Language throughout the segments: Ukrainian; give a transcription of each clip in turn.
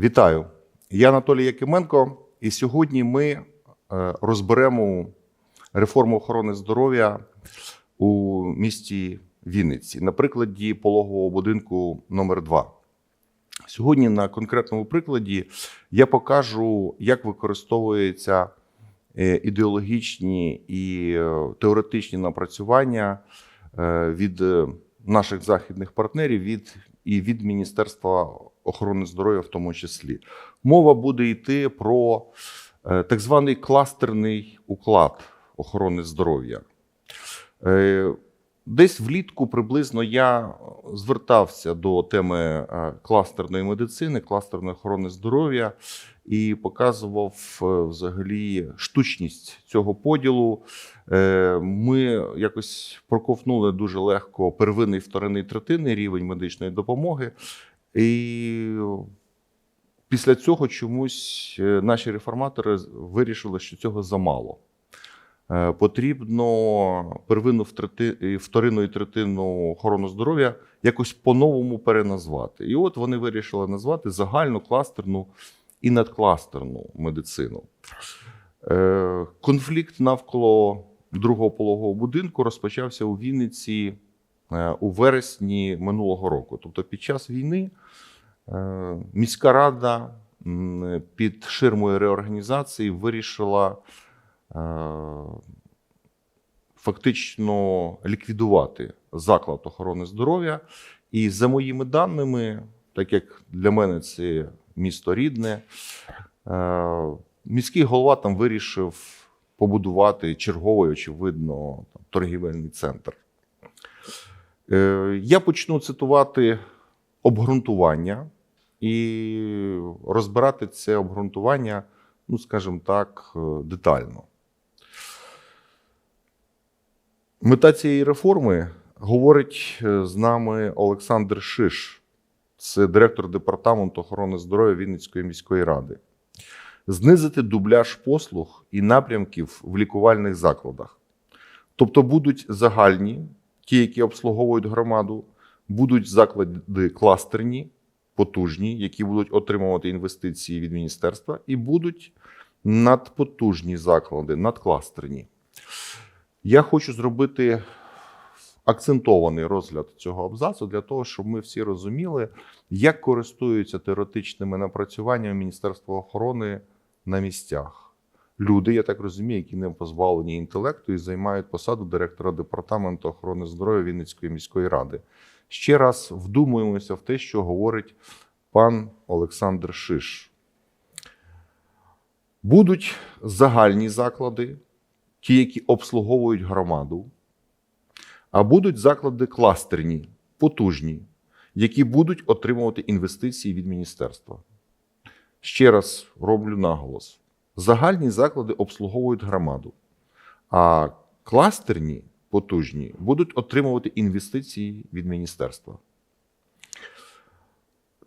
Вітаю! Я Анатолій Якименко, і сьогодні ми е, розберемо реформу охорони здоров'я у місті Вінниці на прикладі пологового будинку номер 2 Сьогодні на конкретному прикладі я покажу, як використовуються е, ідеологічні і е, теоретичні напрацювання від наших західних партнерів від, і від Міністерства охорони здоров'я, в тому числі. Мова буде йти про е, так званий кластерний уклад охорони здоров'я. Е, Десь влітку приблизно я звертався до теми е, кластерної медицини, кластерної охорони здоров'я і показував взагалі штучність цього поділу. Ми якось проковтнули дуже легко первинний, вторинний, третинний рівень медичної допомоги. І після цього чомусь е, наші реформатори вирішили, що цього замало. Е, Потрібно первинну вторинну і третинну охорону здоров'я якось по-новому переназвати. І от вони вирішили назвати загальну кластерну і надкластерну медицину. Е, Конфлікт навколо другого пологового будинку розпочався у Вінниці у вересні минулого року. Тобто під час війни е, міська рада під ширмою реорганізації вирішила е, фактично ліквідувати заклад охорони здоров'я. І за моїми даними, так як для мене це місто рідне, е, міський голова там вирішив побудувати черговий, очевидно, торгівельний центр. Е, Я почну цитувати обґрунтування і розбирати це обґрунтування, ну, скажімо так, е, детально. Мета цієї реформи говорить е, з нами Олександр Шиш, це директор департаменту охорони здоров'я Вінницької міської ради. Знизити дубляж послуг і напрямків в лікувальних закладах. Тобто будуть загальні, ті, які обслуговують громаду, будуть заклади кластерні, потужні, які будуть отримувати інвестиції від міністерства, і будуть надпотужні заклади, надкластерні. Я хочу зробити акцентований розгляд цього абзацу для того, щоб ми всі розуміли, як користуються теоретичними напрацюваннями Міністерства охорони на місцях. Люди, я так розумію, які не позбавлені інтелекту і займають посаду директора департаменту охорони здоров'я Вінницької міської ради. Ще раз вдумуємося в те, що говорить пан Олександр Шиш. Будуть загальні заклади, ті, які обслуговують громаду, а будуть заклади кластерні, потужні, які будуть отримувати інвестиції від міністерства. Ще раз роблю наголос: загальні заклади обслуговують громаду, а кластерні, потужні будуть отримувати інвестиції від міністерства.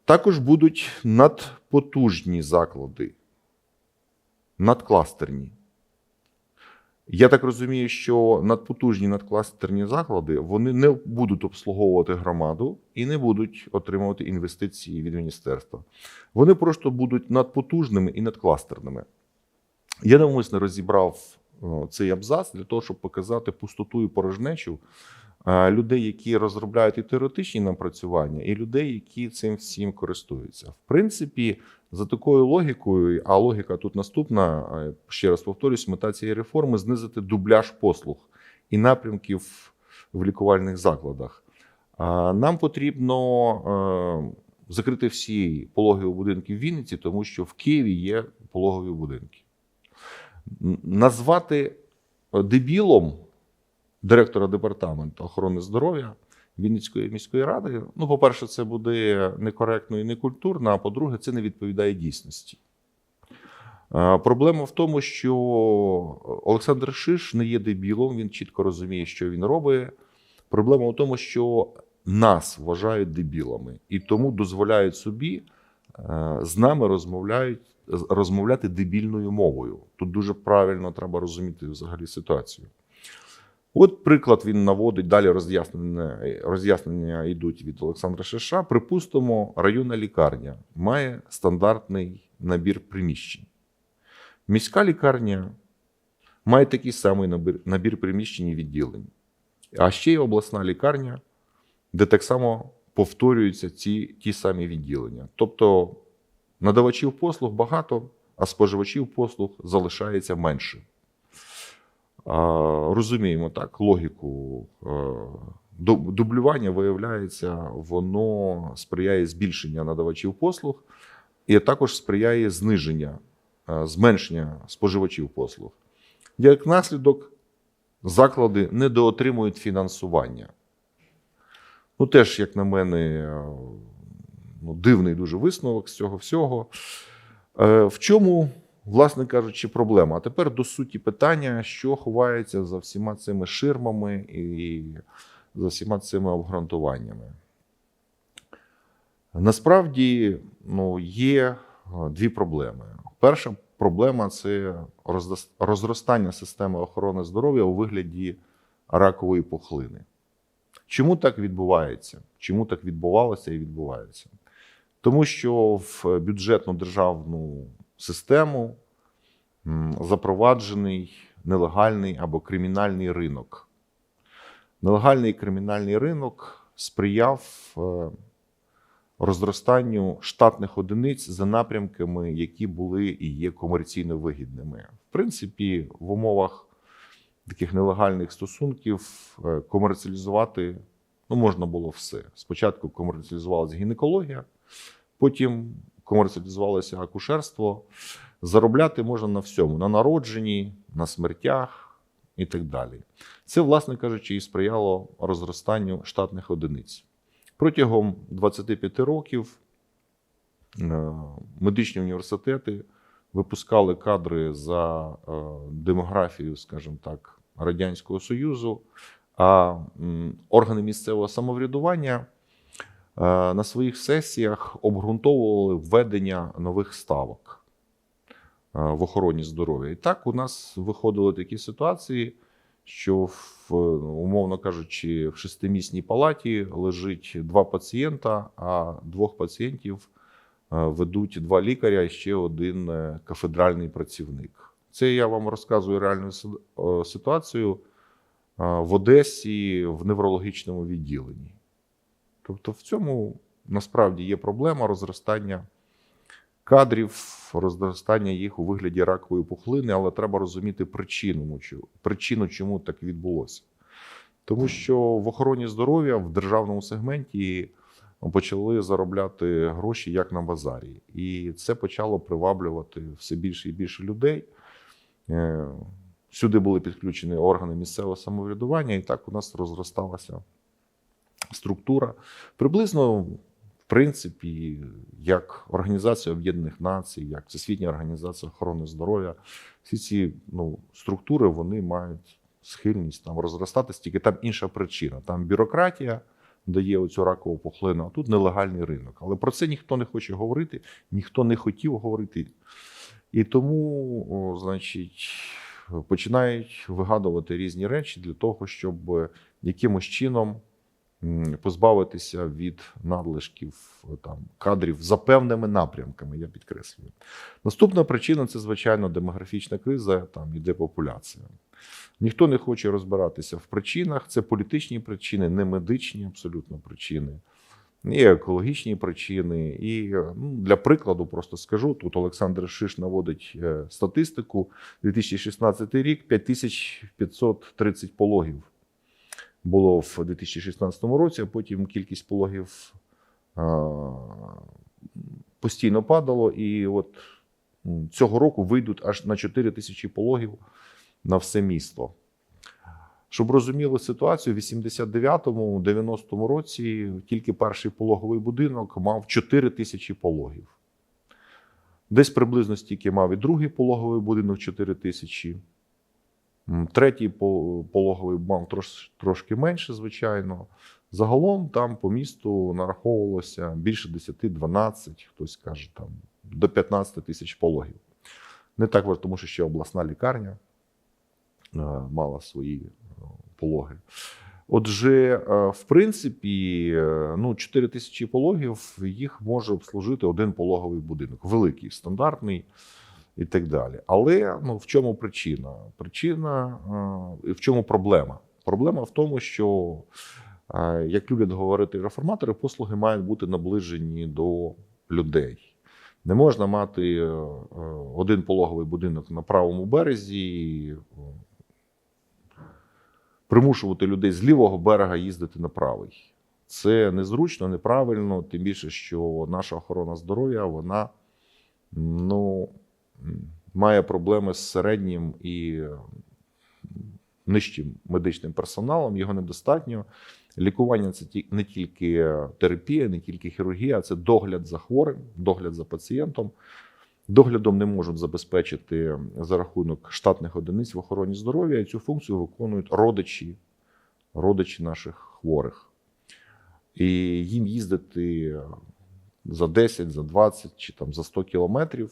Також будуть надпотужні заклади, надкластерні. Я так розумію, що надпотужні надкластерні заклади вони не будуть обслуговувати громаду і не будуть отримувати інвестиції від міністерства. Вони просто будуть надпотужними і надкластерними. Я навмисно розібрав цей абзац для того, щоб показати пустоту і порожнечу е, людей, які розробляють і теоретичні напрацювання, і людей, які цим всім користуються. В принципі, за такою логікою, а логіка тут наступна, е, ще раз повторюсь, мета цієї реформи знизити дубляж послуг і напрямків в лікувальних закладах. Нам потрібно е, закрити всі пологові будинки в Вінниці, тому що в Києві є пологові будинки. Назвати дебілом директора департаменту охорони здоров'я Вінницької міської ради. Ну, по-перше, це буде некоректно і некультурно, а по-друге, це не відповідає дійсності. Проблема в тому, що Олександр Шиш не є дебілом, він чітко розуміє, що він робить. Проблема в тому, що нас вважають дебілами і тому дозволяють собі е, з нами розмовляють, розмовляти дебільною мовою. Тут дуже правильно треба розуміти взагалі ситуацію. От приклад він наводить, далі роз'яснення, роз'яснення йдуть від Олександра Шиша. Припустимо, районна лікарня має стандартний набір приміщень. Міська лікарня має такий самий набір, набір приміщень і відділень. А ще є обласна лікарня, де так само повторюються ці ті самі відділення. Тобто надавачів послуг багато, а споживачів послуг залишається менше. Розуміємо так, логіку. Е, Дублювання виявляється, воно сприяє збільшенню надавачів послуг і також сприяє зниження, е, зменшення споживачів послуг. Як наслідок, заклади недоотримують фінансування. Ну, теж, як на мене, е, ну, дивний дуже висновок з цього всього. Е, В чому, власне кажучи, проблема? А тепер до суті питання, що ховається за всіма цими ширмами і за всіма цими обґрунтуваннями. Насправді ну, є е, дві проблеми. Перша проблема це розростання системи охорони здоров'я у вигляді ракової пухлини. Чому так відбувається? Чому так відбувалося і відбувається? Тому що в бюджетну державну систему запроваджений нелегальний або кримінальний ринок. Нелегальний кримінальний ринок сприяв е, розростанню штатних одиниць за напрямками, які були і є комерційно вигідними. В принципі, в умовах таких нелегальних стосунків е, комерціалізувати ну, можна було все. Спочатку комерціалізувалася гінекологія, потім комерціалізувалося акушерство. Заробляти можна на всьому: на народженні, на смертях і так далі. Це, власне кажучи, і сприяло розростанню штатних одиниць. Протягом 25 років е, медичні університети випускали кадри за е, демографію, скажімо так, Радянського Союзу, а органи місцевого самоврядування на своїх сесіях обґрунтовували введення нових ставок е, в охороні здоров'я. І так у нас виходили такі ситуації, що в, е, умовно кажучи, в шестимісній палаті лежить два пацієнта, а двох пацієнтів е, ведуть два лікаря і ще один е, кафедральний працівник. Це я вам розказую реальну е, ситуацію е, в Одесі в неврологічному відділенні. Тобто, в цьому насправді є проблема розростання кадрів, розростання їх у вигляді ракової пухлини, але треба розуміти причину, ну, причину, чому так відбулося. Тому що в охороні здоров'я в державному сегменті почали заробляти гроші як на базарі. І це почало приваблювати все більше і більше людей. Е, Сюди були підключені органи місцевого самоврядування, і так у нас розросталася структура. Приблизно, в принципі, як Організація Об'єднаних Націй, як Всесвітня організація охорони здоров'я, всі ці ну, структури вони мають схильність там розростатися, тільки там інша причина. Там бюрократія дає оцю ракову пухлину, а тут нелегальний ринок. Але про це ніхто не хоче говорити, ніхто не хотів говорити. І тому, о, значить, починають вигадувати різні речі для того, щоб якимось чином позбавитися від надлишків е, там, кадрів за певними напрямками, я підкреслюю. Наступна причина це, звичайно, демографічна криза, там іде популяція. Ніхто не хоче розбиратися в причинах. Це політичні причини, не медичні абсолютно причини, і екологічні причини. І е, ну, для прикладу просто скажу: тут Олександр Шиш наводить е, статистику. 2016 рік 5530 пологів було в 2016 році, а потім кількість пологів постійно падало. І от цього року вийдуть аж на 4 тисячі пологів на все місто. Щоб розуміли ситуацію, в 89-му, 90-му році тільки перший пологовий будинок мав 4 тисячі пологів. Десь приблизно стільки мав і другий пологовий будинок 4 тисячі. Третій пологовий трош, трошки менше, звичайно. Загалом там по місту нараховувалося більше 10-12, хтось каже, там до 15 тисяч пологів. Не так важливо, тому що ще обласна лікарня е, мала свої е, пологи. Отже, е, в принципі, ну, 4 тисячі пологів їх може обслужити один пологовий будинок, великий, стандартний і так далі. Але ну, в чому причина? Причина е, і в чому проблема? Проблема в тому, що, е, як люблять говорити реформатори, послуги мають бути наближені до людей. Не можна мати е, один пологовий будинок на правому березі, примушувати людей з лівого берега їздити на правий. Це незручно, неправильно, тим більше, що наша охорона здоров'я вона ну, має проблеми з середнім і е, нижчим медичним персоналом, його недостатньо. Лікування це не тільки терапія, не тільки хірургія, це догляд за хворим, догляд за пацієнтом. Доглядом не можуть забезпечити за рахунок штатних одиниць в охороні здоров'я, і цю функцію виконують родичі, родичі наших хворих. І їм їздити за 10, за 20 чи там за 100 кілометрів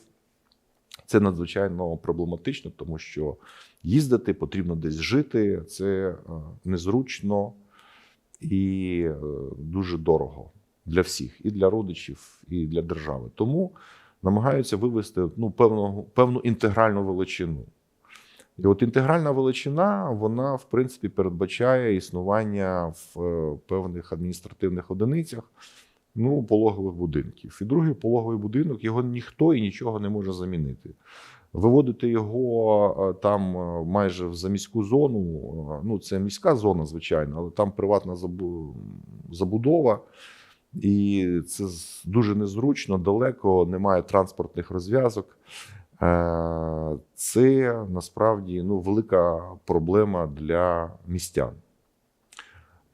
це надзвичайно проблематично, тому що їздити потрібно десь жити, це е, незручно і е, дуже дорого для всіх, і для родичів, і для держави. Тому намагаються вивести ну, певну, певну інтегральну величину. І от інтегральна величина, вона, в принципі, передбачає існування в е, певних адміністративних одиницях ну, пологових будинків. І другий пологовий будинок його ніхто і нічого не може замінити. Виводити його е, там е, майже в заміську зону. е, Ну, це міська зона, звичайно, але там приватна забудова. І це дуже незручно, далеко, немає транспортних розв'язок. Це насправді ну, велика проблема для містян.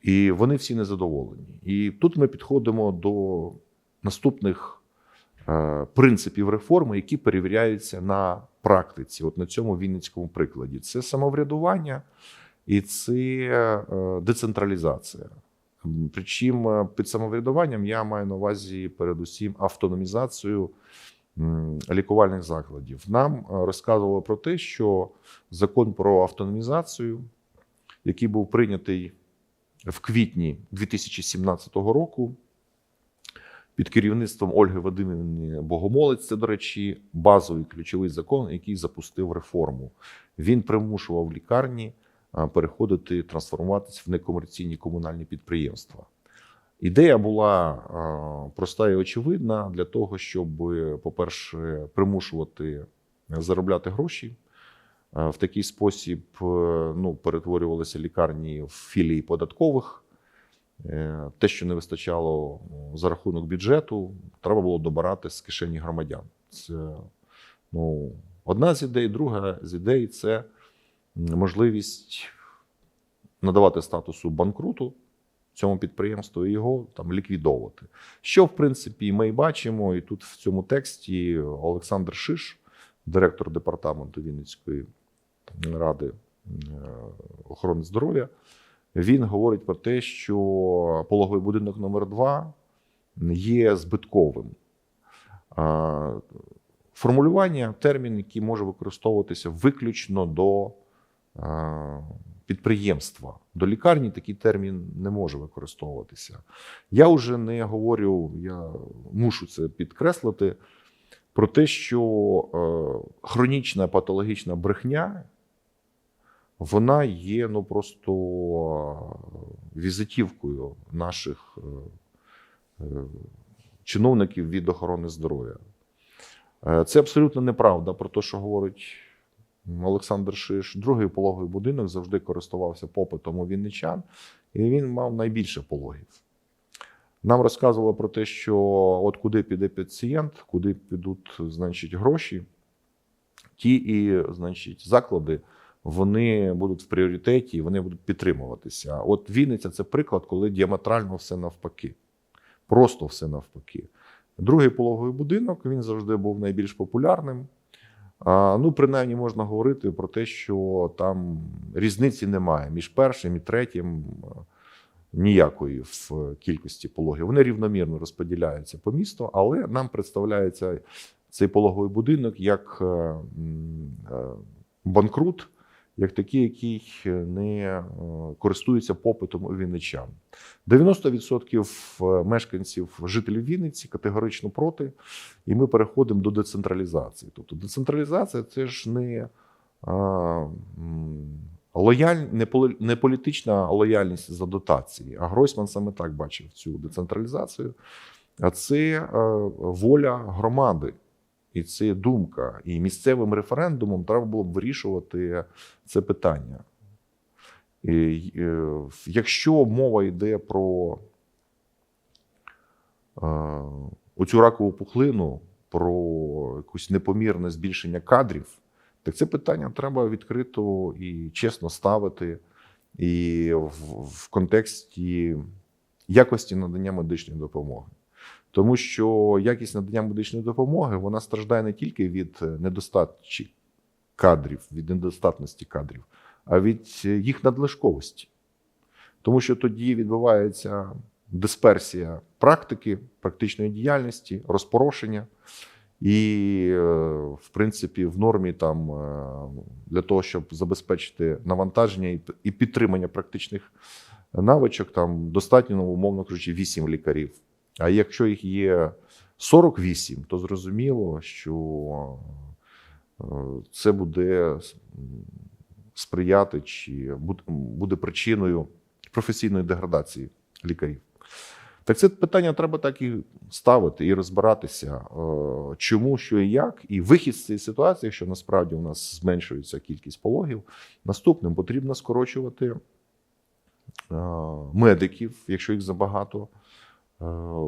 І вони всі незадоволені. І тут ми підходимо до наступних е, принципів реформи, які перевіряються на практиці, от на цьому вінницькому прикладі. Це самоврядування і це е, децентралізація. Причому е, під самоврядуванням я маю на увазі передусім автономізацію лікувальних закладів. Нам розказували про те, що закон про автономізацію, який був прийнятий в квітні 2017 року, під керівництвом Ольги Вадимівни Богомолець, це, до речі, базовий ключовий закон, який запустив реформу. Він примушував лікарні переходити, трансформуватися в некомерційні комунальні підприємства. Ідея була проста і очевидна для того, щоб, по-перше, примушувати заробляти гроші. А, В такий спосіб е, ну, перетворювалися лікарні в філії податкових. Е, Те, що не вистачало ну, за рахунок бюджету, треба було добирати з кишені громадян. Це ну, одна з ідей, друга з ідей це можливість надавати статусу банкруту цьому підприємству і його там ліквідовувати. Що, в принципі, ми і бачимо, і тут в цьому тексті Олександр Шиш, директор департаменту Вінницької ради е, охорони здоров'я, він говорить про те, що пологовий будинок номер 2 є збитковим. Формулювання термін, який може використовуватися виключно до підприємства. До лікарні такий термін не може використовуватися. Я вже не говорю, я мушу це підкреслити, про те, що е, хронічна патологічна брехня вона є ну просто е, візитівкою наших е, чиновників від охорони здоров'я. Це абсолютно неправда про те, що говорить Олександр Шиш. Другий пологовий будинок завжди користувався попитом у вінничан, і він мав найбільше пологів. Нам розказували про те, що от куди піде пацієнт, куди підуть, значить, гроші, ті і, значить, заклади вони будуть в пріоритеті вони будуть підтримуватися. От Вінниця це приклад, коли діаметрально все навпаки. Просто все навпаки. Другий пологовий будинок він завжди був найбільш популярним. Ну, принаймні, можна говорити про те, що там різниці немає між першим і третім ніякої в кількості пологів. Вони рівномірно розподіляються по місту, але нам представляється цей пологовий будинок як е, е, банкрут, як такий, який не е, користується попитом у вінничан. 90% мешканців, жителів Вінниці категорично проти, і ми переходимо до децентралізації. Тобто децентралізація це ж не, лояль, не, полі- політична лояльність за дотації, а Гройсман саме так бачив цю децентралізацію. А це е, воля громади. І це думка. І місцевим референдумом треба було б вирішувати це питання. І, е, якщо мова йде про е, оцю ракову пухлину, про якусь непомірне збільшення кадрів, так це питання треба відкрито і чесно ставити, і в, в контексті якості надання медичної допомоги. Тому що якість надання медичної допомоги вона страждає не тільки від недостачі кадрів, від недостатності кадрів, а від їх надлишковості. Тому що тоді відбувається дисперсія практики, практичної діяльності, розпорошення. І, е, в принципі, в нормі там е, для того, щоб забезпечити навантаження і підтримання практичних навичок, там достатньо, ну, умовно кажучи, 8 лікарів. А якщо їх є 48, то зрозуміло, що е, це буде сприяти чи буде причиною професійної деградації лікарів. Так це питання треба так і ставити і розбиратися, е, чому, що і як, і вихід з цієї ситуації, що насправді у нас зменшується кількість пологів. Наступним потрібно скорочувати е, медиків, якщо їх забагато, е,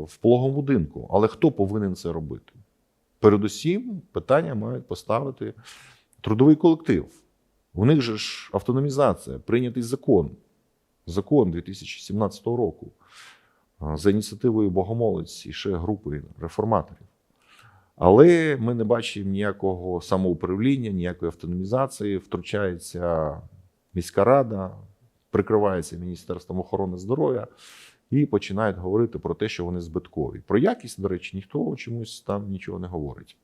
в пологовому будинку. Але хто повинен це робити? Передусім, питання мають поставити трудовий колектив. У них же ж автономізація, прийнятий закон, закон 2017 року за ініціативою Богомолець і ще групи реформаторів. Але ми не бачимо ніякого самоуправління, ніякої автономізації. Втручається міська рада, прикривається Міністерством охорони здоров'я і починають говорити про те, що вони збиткові. Про якість, до речі, ніхто чомусь там нічого не говорить.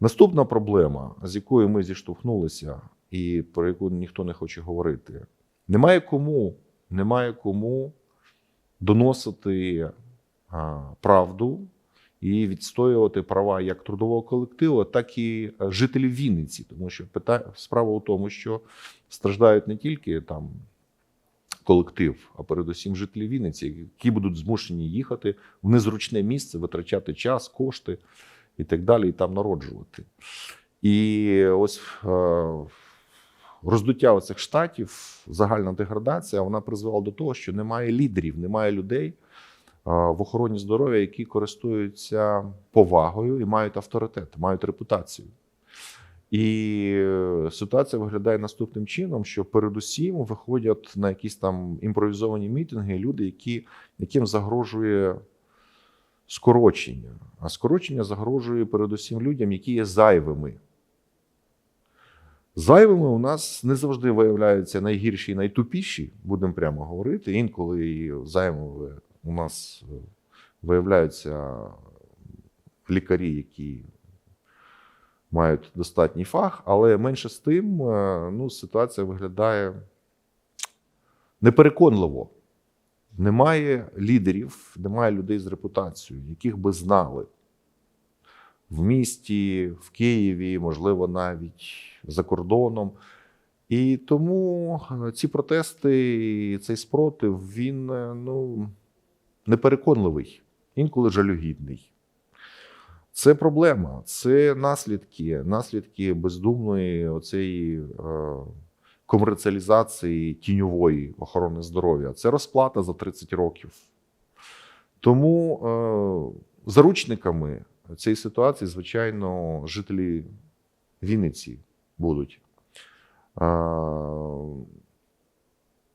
Наступна проблема, з якою ми зіштовхнулися, і про яку ніхто не хоче говорити, немає кому, немає кому доносити правду і відстоювати права як трудового колективу, так і е, жителів Вінниці. Тому що справа у тому, що страждають не тільки там колектив, а передусім жителі Вінниці, які будуть змушені їхати в незручне місце, витрачати час, кошти і так далі, і там народжувати. І ось е, роздуття оцих штатів, загальна деградація, вона призвела до того, що немає лідерів, немає людей в охороні здоров'я, які користуються повагою і мають авторитет, мають репутацію. І е, ситуація виглядає наступним чином: що передусім виходять на якісь там імпровізовані мітинги люди, які, яким загрожує скорочення. А скорочення загрожує передусім людям, які є зайвими. Зайвими у нас не завжди виявляються найгірші і найтупіші, будемо прямо говорити. Інколи і зайвими у нас е, виявляються лікарі, які мають достатній фах, але менше з тим е, ну, ситуація виглядає непереконливо. Немає лідерів, немає людей з репутацією, яких би знали в місті, в Києві, можливо, навіть за кордоном. І тому е, ці протести, цей спротив, він е, ну, непереконливий, інколи жалюгідний. Це проблема, це наслідки, наслідки бездумної оцеї е, комерціалізації тіньової охорони здоров'я. Це розплата за 30 років. Тому е, заручниками цієї ситуації, звичайно, жителі Вінниці будуть.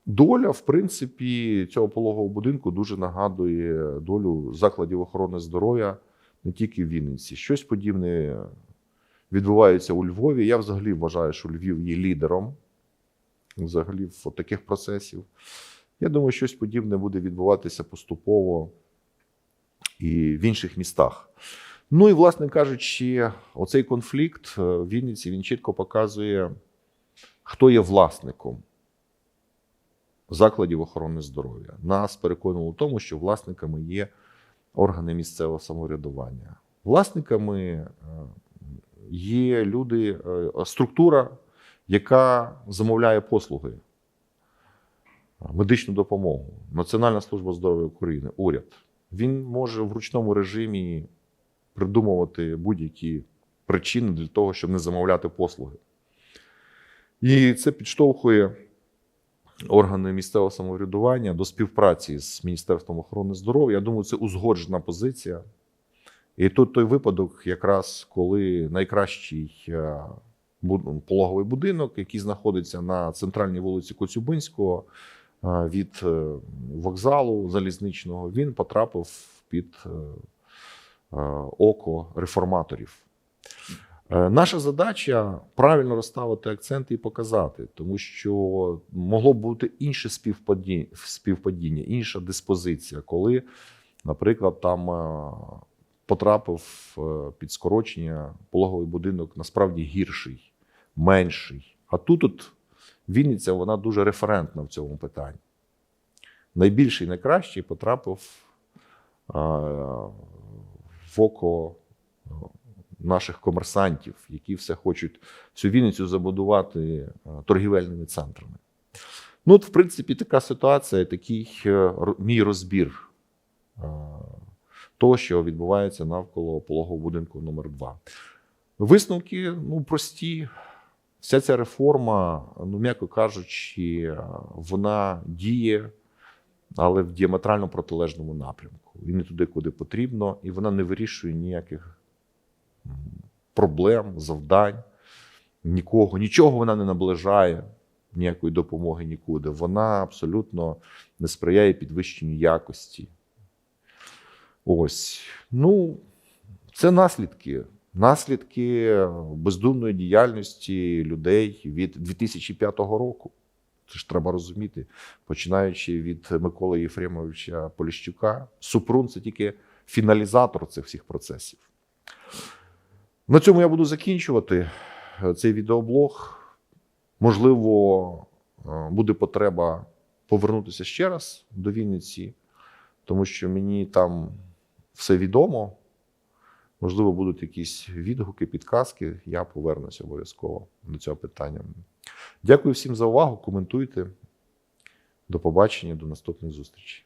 Доля, в принципі, цього пологового будинку дуже нагадує долю закладів охорони здоров'я не тільки в Вінниці. Щось подібне відбувається у Львові. Я взагалі вважаю, що Львів є лідером взагалі в таких процесів. Я думаю, щось подібне буде відбуватися поступово і в інших містах. Ну і, власне кажучи, оцей конфлікт в Вінниці він чітко показує хто є власником закладів охорони здоров'я. Нас переконувало в тому, що власниками є органи місцевого самоврядування. Власниками е, є люди, е, структура, яка замовляє послуги, медичну допомогу, Національна служба здоров'я України, уряд. Він може в ручному режимі придумувати будь-які причини для того, щоб не замовляти послуги. І це підштовхує органи місцевого самоврядування до співпраці з Міністерством охорони здоров'я. Я думаю, це узгоджена позиція. І тут той випадок, якраз коли найкращий е, пологовий будинок, який знаходиться на центральній вулиці Коцюбинського е, від е, вокзалу залізничного, він потрапив під око реформаторів. Е, Наша задача правильно розставити акценти і показати, тому що могло б бути інше співпадіння, інша диспозиція, коли, наприклад, там е, потрапив е, під скорочення пологовий будинок насправді гірший, менший. А тут от Вінниця вона дуже референтна в цьому питанні. Найбільший, найкращий потрапив е, око е, наших комерсантів, які все хочуть цю Вінницю забудувати е, торгівельними центрами. Ну, от, в принципі, така ситуація, такий е, мій розбір того, що відбувається навколо пологового будинку номер 2 Висновки ну, прості. Вся ця реформа, ну, м'яко кажучи, вона діє, але в діаметрально протилежному напрямку. І не туди, куди потрібно, і вона не вирішує ніяких проблем, завдань, нікого, нічого вона не наближає, ніякої допомоги нікуди. Вона абсолютно не сприяє підвищенню якості. Ось. Ну, це наслідки. Наслідки бездумної діяльності людей від 2005 року. Це ж треба розуміти, починаючи від Миколи Єфремовича Поліщука, Супрун це тільки фіналізатор цих всіх процесів. На цьому я буду закінчувати е, цей відеоблог. Можливо, е, буде потреба повернутися ще раз до Вінниці, тому що мені там все відомо. Можливо, будуть якісь відгуки, підказки. Я повернуся обов'язково до цього питання. Дякую всім за увагу. Коментуйте. До побачення, до наступних зустрічей.